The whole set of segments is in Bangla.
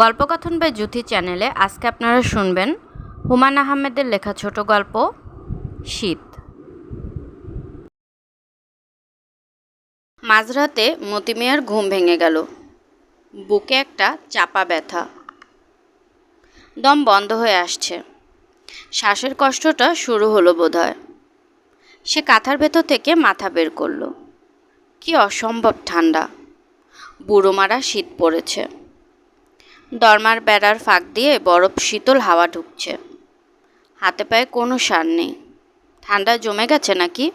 গল্পকথন বাই জুথি চ্যানেলে আজকে আপনারা শুনবেন হুমায়ুন আহমেদের লেখা ছোট গল্প, শীত। মাঝরাতে মতিমিয়ার ঘুম ভেঙে গেল। বুকে একটা চাপা ব্যথা। দম বন্ধ হয়ে আসছে। শ্বাসের কষ্টটা শুরু হলো বোধহয়। সে কাঁথার ভেতর থেকে মাথা বের করল। কি অসম্ভব ঠান্ডা। বুড়ো মারা শীত পড়েছে। দরমার বেড়ার ফাঁক দিয়ে বরফ শীতল হাওয়া ঢুকছে। হাতে পায়ে কোনো সার নেই। ঠান্ডা জমে গেছে নাকি?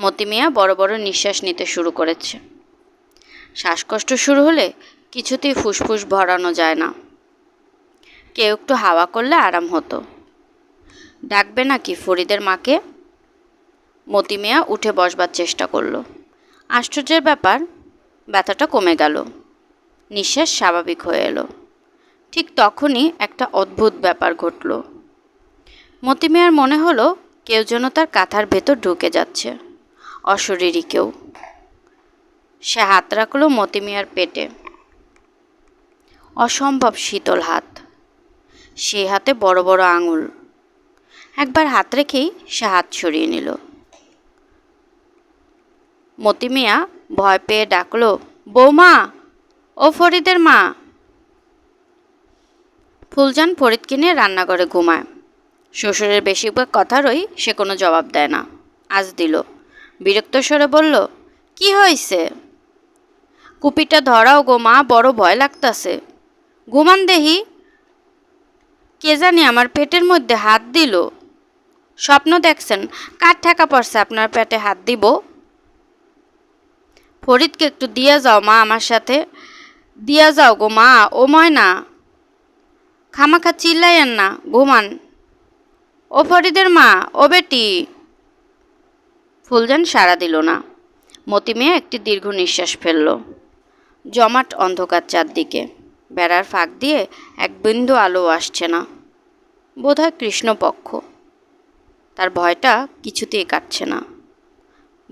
মতিমিয়া বড় বড় নিঃশ্বাস নিতে শুরু করেছে। শ্বাসকষ্ট শুরু হলে কিছুতেই ফুসফুস ভরানো যায় না। কেউ একটু হাওয়া করলে আরাম হতো। ডাকবে নাকি ফরিদের মাকে? মতিমিয়া উঠে বসবার চেষ্টা করল। আশ্চর্যের ব্যাপার, ব্যথাটা কমে গেল। নিঃশ্বাস স্বাভাবিক হয়ে এলো। ঠিক তখনই একটা অদ্ভুত ব্যাপার ঘটল। মতিমিয়ার মনে হলো কেউ যেন তার কাঁথার ভেতর ঢুকে যাচ্ছে। অশরীরী কেউ। সে হাত রাখল মতিমিয়ার পেটে। অসম্ভব শীতল হাত। সেই হাতে বড় বড় আঙুল। একবার হাত রেখেই সে হাত সরিয়ে নিল। মতিমিয়া ভয় পেয়ে ডাকলো, বৌমা! ও ফরিদের মা। ফুলজান ফরিদকে নিয়ে রান্নাঘরে ঘুমায়। শ্বশুরের বেশিরভাগ কথারই সে কোনো জবাব দেয় না। আজ দিল। বিরক্ত স্বরে বলল, কি হয়েছে কুপিটা ধরাও গো মা, বড় ভয় লাগতাছে। ঘুমান দেহি। কে জানি আমার পেটের মধ্যে হাত দিল। স্বপ্ন দেখছেন, কার ঠেকা পড়ছে আপনার পেটে হাত দিব? ফরিদকে একটু দিয়ে যাও মা আমার সাথে। দিয়া যাও গো মা, ও ময়না। খামাখা চিল্লাইয়েন না, ঘুমান। ও ফরিদের মা, ও বেটি। ফুলজান সাড়া দিল না। মতি মেয়ে একটি দীর্ঘ নিঃশ্বাস ফেলল। জমাট অন্ধকার চারদিকে। বেড়ার ফাঁক দিয়ে এক বিন্দু আলো আসছে না। বোধহয় কৃষ্ণপক্ষ। তার ভয়টা কিছুতেই কাটছে না।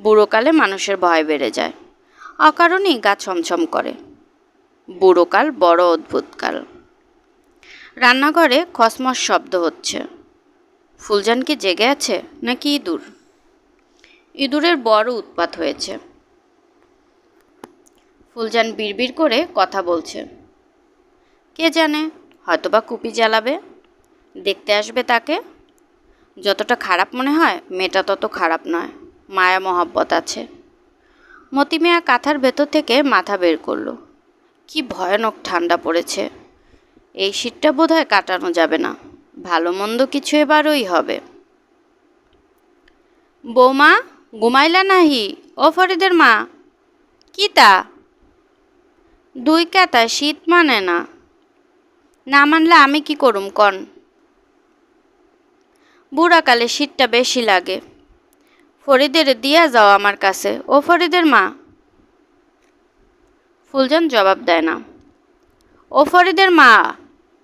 বুড়োকালে মানুষের ভয় বেড়ে যায়। অকারণেই গা ছমছম করে। বুড়োকাল, বড় অদ্ভুতকাল। রান্নাঘরে খসমস শব্দ হচ্ছে। ফুলজান কি জেগে আছে নাকি ইঁদুর? ইঁদুরের বড় উৎপাত হয়েছে। ফুলজান বিড়বিড় করে কথা বলছে। কে জানে, হয়তোবা কুপি জ্বালাবে। দেখতে আসবে তাকে। যতটা খারাপ মনে হয়, মেয়েটা তত খারাপ নয়। মায়া মহব্বত আছে মতিমিয়া কাঁথার ভেতর থেকে মাথা বের করল। কি ভয়ানক ঠান্ডা পড়েছে। এই শীতটা বোধহয় কাটানো যাবে না। ভালো মন্দ কিছু এবারই হবে। বৌমা, ঘুমাইলা নাহি? ও ফরিদের মা। কি তা? দুই কাতা শীত মানে না। না মানলে আমি কি করুম কন? বুড়াকালে শীতটা বেশি লাগে। ফরিদের দিয়া যাও আমার কাছে। ও ফরিদের মা। ফুলজান জবাব দেয় না। ও ফরিদের মা,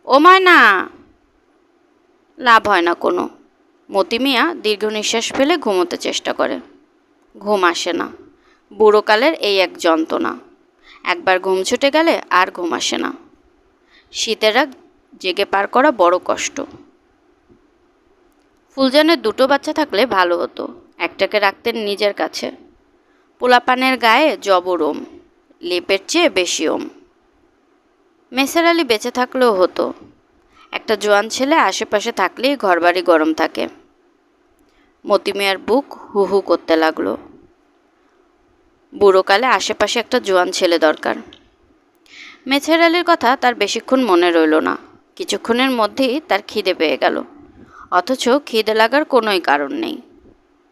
ও মায় না লাভ হয় না কোনো। মতিমিয়া দীর্ঘ নিঃশ্বাস ফেলে ঘুমোতে চেষ্টা করে। ঘুম আসে না। বুড়োকালের এই এক যন্ত্রণা। একবার ঘুম ছুটে গেলে আর ঘুম আসে না। শীতের রাত জেগে পার করা বড় কষ্ট। ফুলজানের দুটো বাচ্চা থাকলে ভালো হতো। একটাকে রাখতেন নিজের কাছে। পোলাপানের গায়ে জবর ওম লেপের চেয়ে বেশি ওম। মেসের আলী বেঁচে থাকলেও হতো। একটা জোয়ান ছেলে আশেপাশে থাকলেই ঘরবাড়ি গরম থাকে। মতিমিয়ার বুক হু হু করতে লাগল। বুড়োকালে আশেপাশে একটা জোয়ান ছেলে দরকার। মেছের আলীর কথা তার বেশিক্ষণ মনে রইল না। কিছুক্ষণের মধ্যেই তার খিদে পেয়ে গেল। অথচ খিদে লাগার কোনোই কারণ নেই।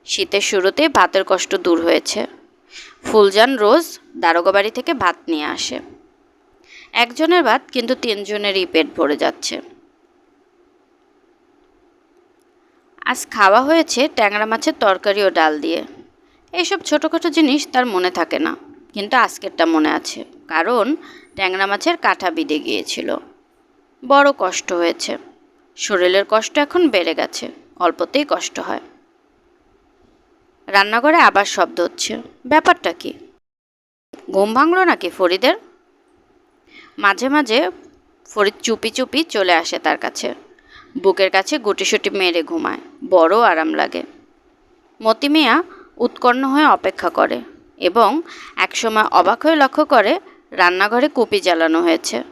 শীতের শুরুতেই ভাতের কষ্ট দূর হয়েছে। ফুলজান রোজ দারোগা বাড়ি থেকে ভাত নিয়ে আসে। একজনের ভাত কিন্তু তিনজনেরই পেট ভরে যাচ্ছে। আজ খাওয়া হয়েছে ট্যাংরা মাছের তরকারি ও ডাল দিয়ে। এইসব ছোটোখাটো জিনিস তার মনে থাকে না, কিন্তু আজকেরটা মনে আছে, কারণ ট্যাংরা মাছের কাঁটা বিঁধে গিয়েছিল। বড় কষ্ট হয়েছে। শরীরের কষ্ট এখন বেড়ে গেছে, অল্পতেই কষ্ট হয়। রান্নাঘরে আবার শব্দ হচ্ছে। ব্যাপারটা কি? ঘুম ভাঙলো নাকি ফরিদের? মাঝে মাঝে ফরিদ চুপি চুপি চলে আসে তার কাছে। বুকের কাছে গুটিসুটি মেরে ঘুমায়, বড় আরাম লাগে। মতি মিয়া উৎকণ্ঠ হয়ে অপেক্ষা করে এবং একসময় অবাক হয়ে লক্ষ্য করে রান্নাঘরে কুপি জ্বালানো হয়েছে।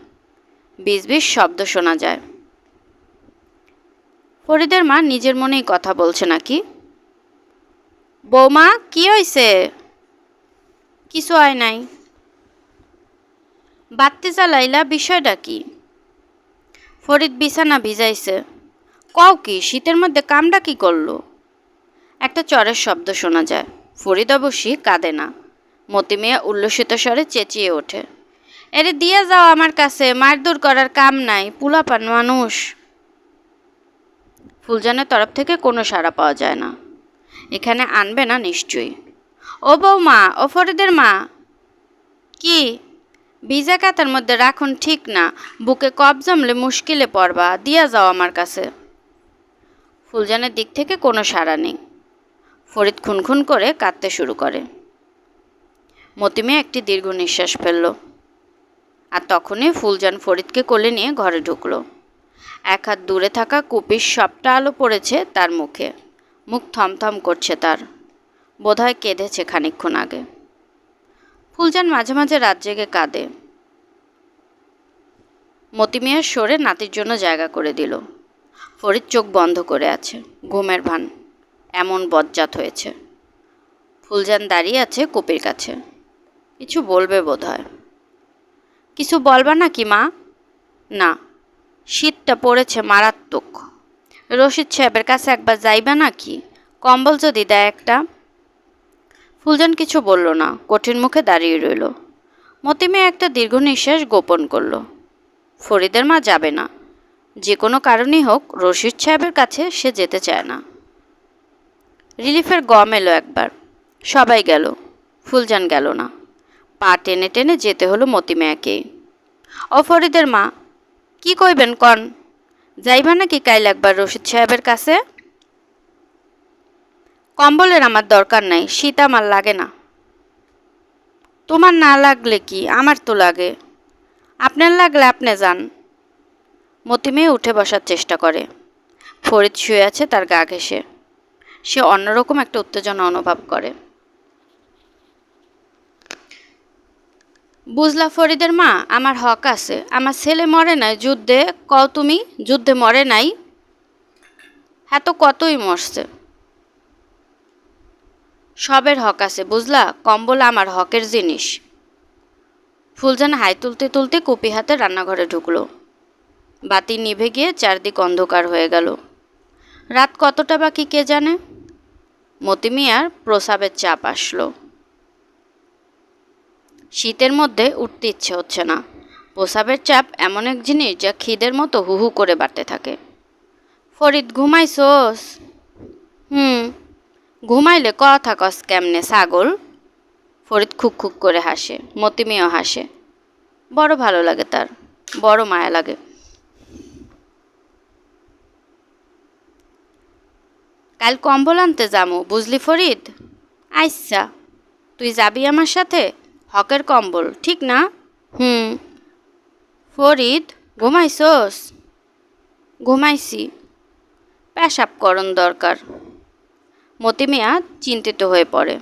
বিজ শব্দ শোনা যায়। ফরিদের মা নিজের মনেই কথা বলছে নাকি? বৌমা, কি হয়েছে কিছু হয় নাই। বাত্তি জ্বালাইলা বিষয়টা কি? ফরিদ বিছানা ভিজাইছে। কও কি, শীতের মধ্যে কামটা কি করল? একটা চরের শব্দ শোনা যায়। ফরিদ অবশ্যই কাঁদে না। মতি মিয়া উল্লসিত স্বরে চেঁচিয়ে ওঠে। এরে দিয়ে যাও আমার কাছে মারদুর করার কাম নাই, পুলাপান মানুষ। ফুলজানের তরফ থেকে কোনো সাড়া পাওয়া যায় না। এখানে আনবে না নিশ্চয়ই। ও বৌমা, ও ফরিদের মা। কি? ভিজা কাতার মধ্যে রাখুন ঠিক না, বুকে কব জমলে মুশকিলে পড়বা, দিয়া যাও আমার কাছে। ফুলজানের দিক থেকে কোনো সাড়া নেই। ফরিদ খুনখুন করে কাঁদতে শুরু করে। মতিমে একটি দীর্ঘ নিঃশ্বাস ফেলল। আর তখনই ফুলজান ফরিদকে কোলে নিয়ে ঘরে ঢুকলো। এক হাত দূরে থাকা কুপির সবটা আলো পড়েছে তার মুখে। মুখ থমথম করছে তার। বোধহয় কেঁদেছে খানিকক্ষণ আগে। ফুলজান মাঝে মাঝে রাত জেগে কাঁদে। মতিমিয়ার সরে নাতির জন্য জায়গা করে দিল। ফরিদ চোখ বন্ধ করে আছে, ঘুমের ভান, এমন বজ্জাত হয়েছে। ফুলজান দাঁড়িয়ে আছে কুপির কাছে। কিছু বলবে বোধ হয় কিছু বলবা নাকি মা? না, শীতটা পড়েছে মারাত্মক। রশিদ সাহেবের কাছে একবার যাইবা নাকি? কম্বল যদি দেয় একটা। ফুলজান কিছু বলল না, কঠিন মুখে দাঁড়িয়ে রইল। মতিমে একটা দীর্ঘ নিঃশ্বাস গোপন করল। ফরিদের মা যাবে না। যে কোনো কারণেই হোক, রশিদ সাহেবের কাছে সে যেতে চায় না। রিলিফের গম এলো একবার। সবাই গেল। ফুলজান গেল না। পা টেনে টেনে যেতে হলো মতিমেয়াকেই ও ফরিদের মা, কি কইবেন কন? যাইবা নাকি কাইল একবার রশিদ সাহেবের কাছে? কম্বলের আমার দরকার নাই, শীত আমার লাগে না। তোমার না লাগলে কি? আমার তো লাগে। আপনার লাগলে আপনি যান। মতিমেয়ে উঠে বসার চেষ্টা করে। ফরিদ শুয়ে আছে তার গা ঘেসে সে অন্যরকম একটা উত্তেজনা অনুভব করে। বুঝলা ফরিদের মা, আমার হক আছে। আমার ছেলে মরে নাই যুদ্ধে, কও তুমি, যুদ্ধে মরে নাই? হ্যাঁ তো কতই মরছে? সবের হক আছে, বুঝলা? কম্বল আমার হকের জিনিস। ফুলজান হাই তুলতে তুলতে কুপি হাতে রান্নাঘরে ঢুকলো। বাতি নিভে গিয়ে চারদিক অন্ধকার হয়ে গেল। রাত কতটা বাকি কে জানে? মতিমিয়ার প্রসাবের চাপ আসলো। শীতের মধ্যে উঠতে ইচ্ছে হচ্ছে না। প্রসাবের চাপ এমন এক জিনিস যা খিদের মতো হুহু করে বাড়তে থাকে। ফরিদ, ঘুমাইছোস? হুম। ঘুমাইলে কথা কস কেমনে, ছাগল? ফরিদ খুক খুক করে হাসে মতিমিও হাসে। বড় ভালো লাগে তার, বড় মায়া লাগে। কাল কম্বল আনতে যামু, বুঝলি ফরিদ? আচ্ছা তুই যাবি আমার সাথে? হকের কম্বল, ঠিক না? হুম। ফরিদ, ঘুমাইছোস? ঘুমাইছি। করণ দরকার। মতিমিয়া চিন্তিত হয়ে পড়ে।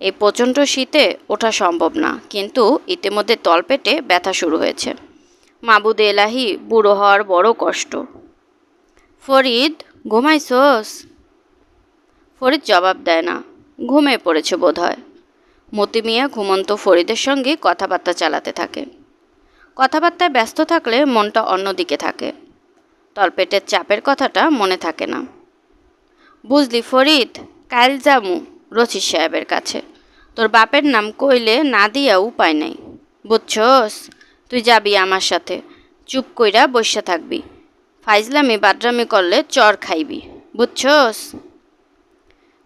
এই প্রচণ্ড শীতে ওঠা সম্ভব না, কিন্তু ইতিমধ্যে তলপেটে ব্যথা শুরু হয়েছে। মাবুদে এলাহি বুড়ো হওয়ার বড় কষ্ট। ফরিদ, ঘুমাইছোস? ফরিদ জবাব দেয় না। ঘুমিয়ে পড়েছে বোধ হয় মতিমিয়া ঘুমন্ত ফরিদের সঙ্গে কথাবার্তা চালাতে থাকে। কথাবার্তায় ব্যস্ত থাকলে মনটা অন্যদিকে থাকে। তলপেটের চাপের কথাটা মনে থাকে না। বুঝলি ফরিদ, কাল যামু রচিদ সাহেবের কাছে। তোর বাপের নাম কইলে না দিয়া উপায় নাই। বুঝছস? তুই যাবি আমার সাথে। চুপ কইরা বসে থাকবি। ফাইজলামি বাদরামি করলে চর খাইবি। বুঝছস?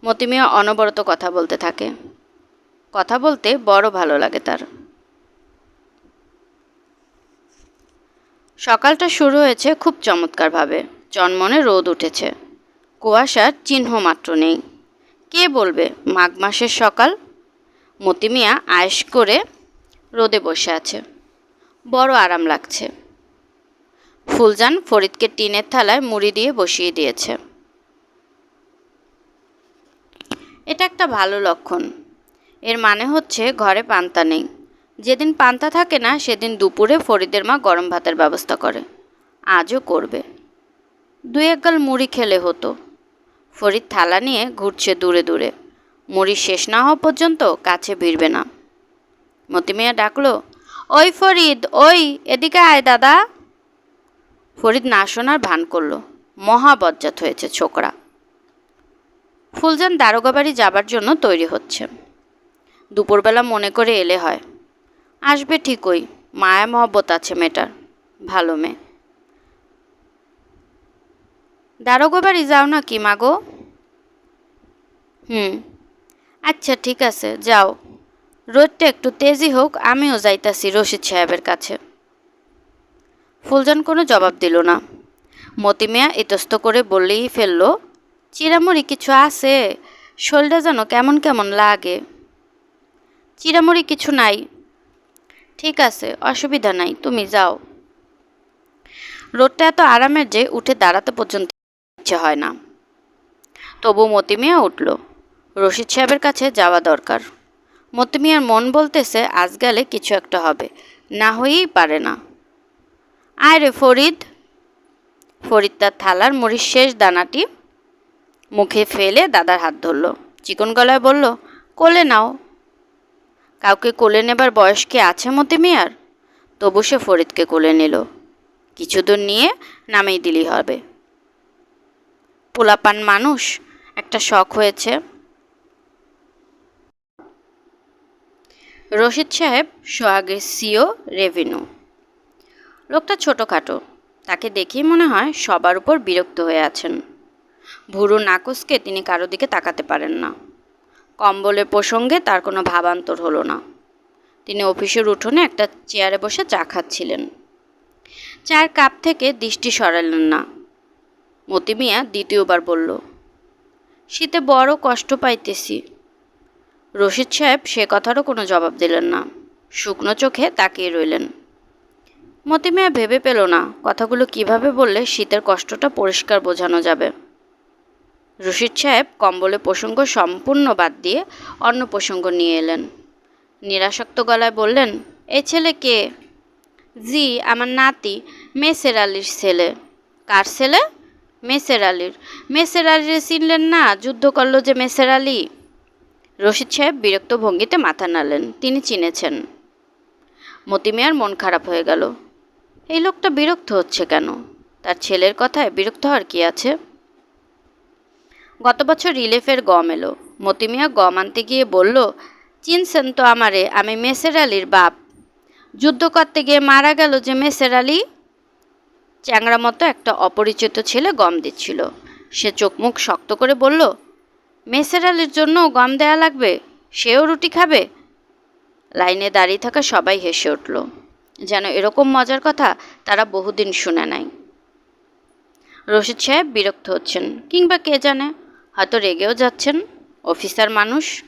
মতিমিয়া অনবরত কথা বলতে থাকে। কথা বলতে বড় ভালো লাগে তার। সকালটা শুরু হয়েছে খুব চমৎকারভাবে। চনমনে রোদ উঠেছে। কুয়াশার চিহ্ন মাত্র নেই। কে বলবে মাঘ মাসের সকাল? মতিমিয়া আয়েস করে রোদে বসে আছে। বড় আরাম লাগছে। ফুলজান ফরিদকে টিনের থালায় মুড়ি দিয়ে বসিয়ে দিয়েছে। এটা একটা ভালো লক্ষণ। এর মানে হচ্ছে ঘরে পান্তা নেই। যেদিন পান্তা থাকে না, সেদিন দুপুরে ফরিদের মা গরম ভাতের ব্যবস্থা করে। আজও করবে। দুই এক গাল মুড়ি খেলে হতো। ফরিদ থালা নিয়ে ঘুরছে দূরে দূরে। মুড়ি শেষ না হওয়া পর্যন্ত কাছে ভিড়বে না। মতিমিয়া ডাকলো, ওই ফরিদ, ওই, এদিকে আয় দাদা। ফরিদ না শোনার ভান করল। মহা বজ্জাত হয়েছে ছোকরা। ফুলজান দারোগা বাড়ি যাবার জন্য তৈরি হচ্ছে। দুপুরবেলা মনে করে এলে হয়। আসবে ঠিকই, মায়া মহব্বত আছে মেয়েটার, ভালো মেয়ে। দারোগা বাড়ি যাও না কি মাগো হুম আচ্ছা ঠিক আছে, যাও। রোদটা একটু তেজি হোক, আমিও যাইতাছি রশিদ সাহেবের কাছে। ফুলজান কোনো জবাব দিল না। মতিমিয়া ইতস্ত করে বললেই ফেলল চিরামুড়ি কিছু আছে? শরীরটা যেন কেমন কেমন লাগে। চিরামুড়ি কিছু নাই। ঠিক আছে, অসুবিধা নাই, তুমি যাও। রোদটা এত আরামের যে উঠে দাঁড়াতে পর্যন্ত ইচ্ছে হয় না। তবু মতিমিয়া উঠল। রশিদ সাহেবের কাছে যাওয়া দরকার। মতিমিয়ার মন বলতেছে আজ গেলে কিছু একটা হবে, না হয়েই পারে না। আয় রে ফরিদ। ফরিদ তার থালার মুড়ির শেষ দানাটি মুখে ফেলে দাদার হাত ধরল। চিকন গলায় বলল, কোলে নাও। কাউকে কোলে নেবার বয়স কি আছে মতি মিয়ার? তবু সে ফরিদকে কোলে নিল। কিছু দূর নিয়ে নামেই দিলেই হবে। পোলাপান মানুষ, একটা শখ হয়েছে। রশিদ সাহেব, সোহাগের সিও রেভিনিউ লোকটা ছোটোখাটো। তাকে দেখেই মনে হয় সবার উপর বিরক্ত হয়ে আছেন। ভুরু নাকসকে তিনি কারও দিকে তাকাতে পারেন না। কম্বলের প্রসঙ্গে তার কোনো ভাবান্তর হলো না। তিনি অফিসের উঠোনে একটা চেয়ারে বসে চা খাচ্ছিলেন। চায়ের কাপ থেকে দৃষ্টি সরালেন না। মতিমিয়া দ্বিতীয়বার বলল, শীতে বড় কষ্ট পাইতেছি। রশিদ সাহেব সে কথারও কোনো জবাব দিলেন না। শুকনো চোখে তাকিয়ে রইলেন। মতিমিয়া ভেবে পেল না কথাগুলো কীভাবে বললে শীতের কষ্টটা পরিষ্কার বোঝানো যাবে। রশিদ সাহেব কম্বলে প্রসঙ্গ সম্পূর্ণ বাদ দিয়ে অন্য প্রসঙ্গ নিয়ে এলেন। নিরাসক্ত গলায় বললেন, এ ছেলে কে? জি, আমার নাতি, মেসের আলীর ছেলে। কার ছেলে? মেসের আলীর। মেসের আলীর চিনলেন না? যুদ্ধ করল যে মেসের আলী? রশিদ সাহেব বিরক্ত ভঙ্গিতে মাথা নালেন তিনি চিনেছেন। মতিমিয়ার মন খারাপ হয়ে গেল। এই লোকটা বিরক্ত হচ্ছে কেন? তার ছেলের কথায় বিরক্ত হওয়ার কি আছে? গত বছর রিলিফের গম এলো। মতিমিয়া গম আনতে গিয়ে বলল, চিনছেন তো আমারে, আমি মেসের আলীর বাপ। যুদ্ধ করতে গিয়ে মারা গেল যে মেসের আলী? চ্যাংরা মতো একটা অপরিচিত ছেলে গম দিচ্ছিল। সে চোখ মুখ শক্ত করে বলল, মেসের আলীর জন্য গম দেয়া লাগবে? সেও রুটি খাবে? লাইনে দাঁড়িয়ে থাকা সবাই হেসে উঠল। যেন এরকম মজার কথা তারা বহুদিন শুনে নাই। রশিদ সাহেব বিরক্ত হচ্ছেন, কিংবা কে জানে? হয়তো রেগেও যাচ্ছেন, অফিসার মানুষ।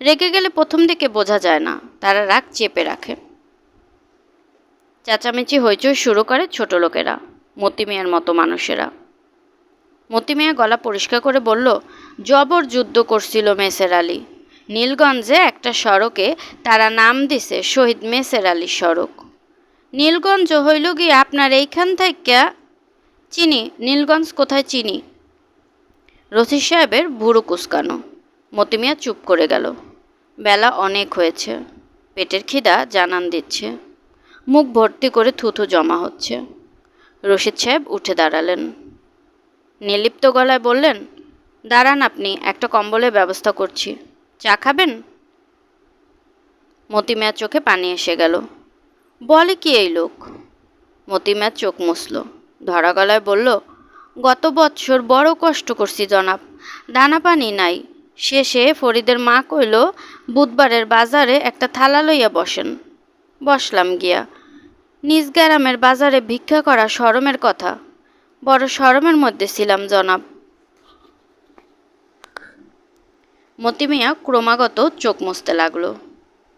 রেগে গেলে প্রথম দিকে বোঝা যায় না, তারা রাগ চেপে রাখে। চেঁচামেচি হইচই শুরু করে ছোট লোকেরা, মতি মতিমিয়ার মতো মানুষেরা। মতি মতিমিয়া গলা পরিষ্কার করে বলল, জবর যুদ্ধ করছিল মেসের আলী। নীলগঞ্জে একটা সড়কে তারা নাম দিছে শহীদ মেসের আলী সড়ক। নীলগঞ্জ হইল গিয়ে আপনার এইখান থেকে চিনি, নীলগঞ্জ কোথায় চিনি? রসিদ সাহেবের ভুরু কুসকানো। মতিমিয়া চুপ করে গেল। বেলা অনেক হয়েছে। পেটের খিদা জানান দিচ্ছে। মুখ ভর্তি করে থুথু জমা হচ্ছে। রশিদ সাহেব উঠে দাঁড়ালেন। নির্লিপ্ত গলায় বললেন, দাঁড়ান আপনি, একটা কম্বলের ব্যবস্থা করছি। চা খাবেন? মতিমিয়ার চোখে পানি এসে গেল। বলে কি এই লোক? মতিমিয়ার চোখ মুছল। ধরা গলায় বলল গত বৎসর বড় কষ্ট করছি, জনাব। দানা পানি নাই। শেষে ফরিদের মা কইল, বুধবারের বাজারে একটা থালা লইয়া বসেন। বসলাম গিয়া। নিজ গ্রামের বাজারে ভিক্ষা করা শরমের কথা। বড় সরমের মধ্যে ছিলাম, জনাব। মতিমিয়া ক্রমাগত চোখ মুছতে লাগল।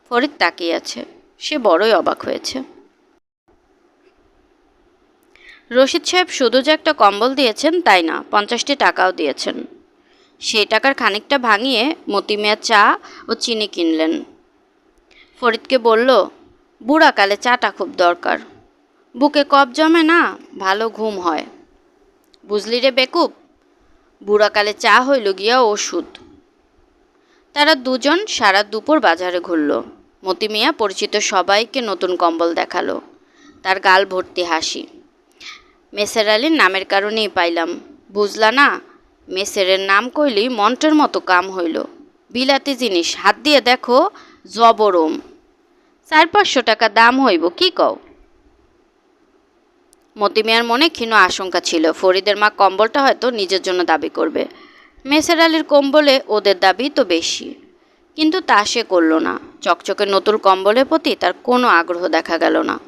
ফরিদ তাকিয়ে আছে। সে বড়ই অবাক হয়েছে। রশিদ সাহেব শুধু যে একটা কম্বল দিয়েছেন, তাই না? পঞ্চাশটি টাকাও দিয়েছেন। সেই টাকার খানিকটা ভাঙিয়ে মতি মতিমিয়া চা ও চিনি কিনলেন। ফরিদকে বলল বুড়াকালে চাটা খুব দরকার। বুকে কপ জমে না, ভালো ঘুম হয়। বুঝলি রে বেকুব বুড়াকালে চা হইল গিয়া ওষুধ। তারা দুজন সারা দুপুর বাজারে ঘুরল। মতি মতিমিয়া পরিচিত সবাইকে নতুন কম্বল দেখাল। তার গাল ভর্তি হাসি। মেসের আলীর নামের কারণেই পাইলাম। বুঝলা না? মেসেরের নাম কইলি মন্টের মতো কাম হইল। বিলাতি জিনিস, হাত দিয়ে দেখো, জবরম। চার পাঁচশো টাকা দাম হইব, কি কও? মতিমিয়ার মনে ক্ষীণ আশঙ্কা ছিল। ফরিদের মা কম্বলটা হয়তো নিজের জন্য দাবি করবে। মেসের আলীর কম্বলে ওদের দাবি তো বেশি। কিন্তু তা সে করল না। চকচকে নতুন কম্বলের প্রতি তার কোনো আগ্রহ দেখা গেল না।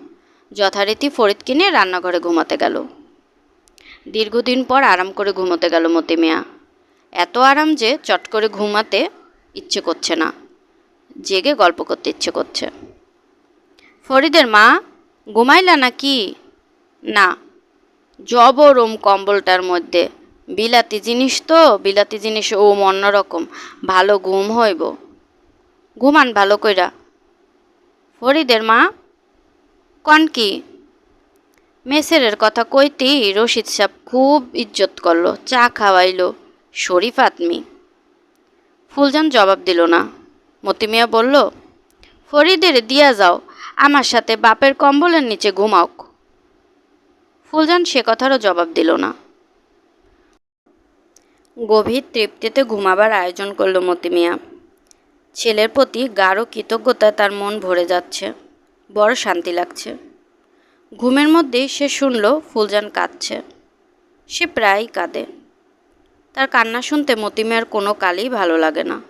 যথারীতি ফরিদ কিনে রান্নাঘরে ঘুমাতে গেল। দীর্ঘদিন পর আরাম করে ঘুমোতে গেল মতিমিয়া এত আরাম যে চট করে ঘুমাতে ইচ্ছে করছে না। জেগে গল্প করতে ইচ্ছে করছে। ফরিদের মা, ঘুমাইলা নাকি? না। জবরম কম্বলটার মধ্যে। বিলাতি জিনিস তো, বিলাতি জিনিস ও অন্যরকম ভালো ঘুম হইব। ঘুমান ভালো কইরা। ফরিদের মা, কন কি? মেসেরের কথা কইতেই রশিদ সাহেব খুব ইজ্জত করল, চা খাওয়াইলো। শরীফ আতমি ফুলজান জবাব দিল না। মতিমিয়া বলল, ফরিদের দিয়া যাও, আমার সাথে বাপের কম্বলের নিচে ঘুমাওক। ফুলজান সে কথারও জবাব দিল না। গভীর তৃপ্তিতে ঘুমাবার আয়োজন করল মতিমিয়া। ছেলের প্রতি গাঢ় কৃতজ্ঞতায় তার মন ভরে যাচ্ছে, বড় শান্তি লাগছে। ঘুমের মধ্যেই সে শুনল ফুলজান কাঁদছে। সে প্রায়ই কাঁদে। তার কান্না শুনতে মতিমিয়ার কোনো কালই ভালো লাগে না।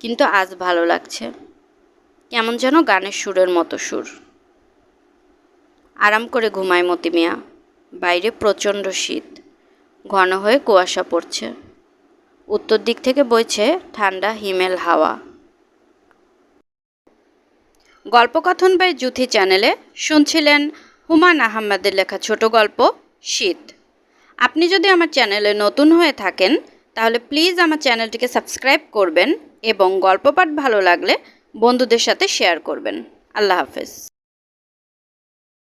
কিন্তু আজ ভালো লাগছে। কেমন যেন গানের সুরের মতো সুর। আরাম করে ঘুমায় মতিমিয়া। বাইরে প্রচণ্ড শীত। ঘন হয়ে কুয়াশা পড়ছে। উত্তর দিক থেকে বইছে ঠান্ডা হিমেল হাওয়া। গল্পকথন বাই জুথি চ্যানেলে শুনছিলেন হুমায়ুন আহমেদের লেখা ছোট গল্প, শীত। আপনি যদি আমার চ্যানেলে নতুন হয়ে থাকেন, তাহলে প্লিজ আমার চ্যানেলটিকে সাবস্ক্রাইব করবেন এবং গল্পপাঠ ভালো লাগলে বন্ধুদের সাথে শেয়ার করবেন। আল্লাহ হাফেজ।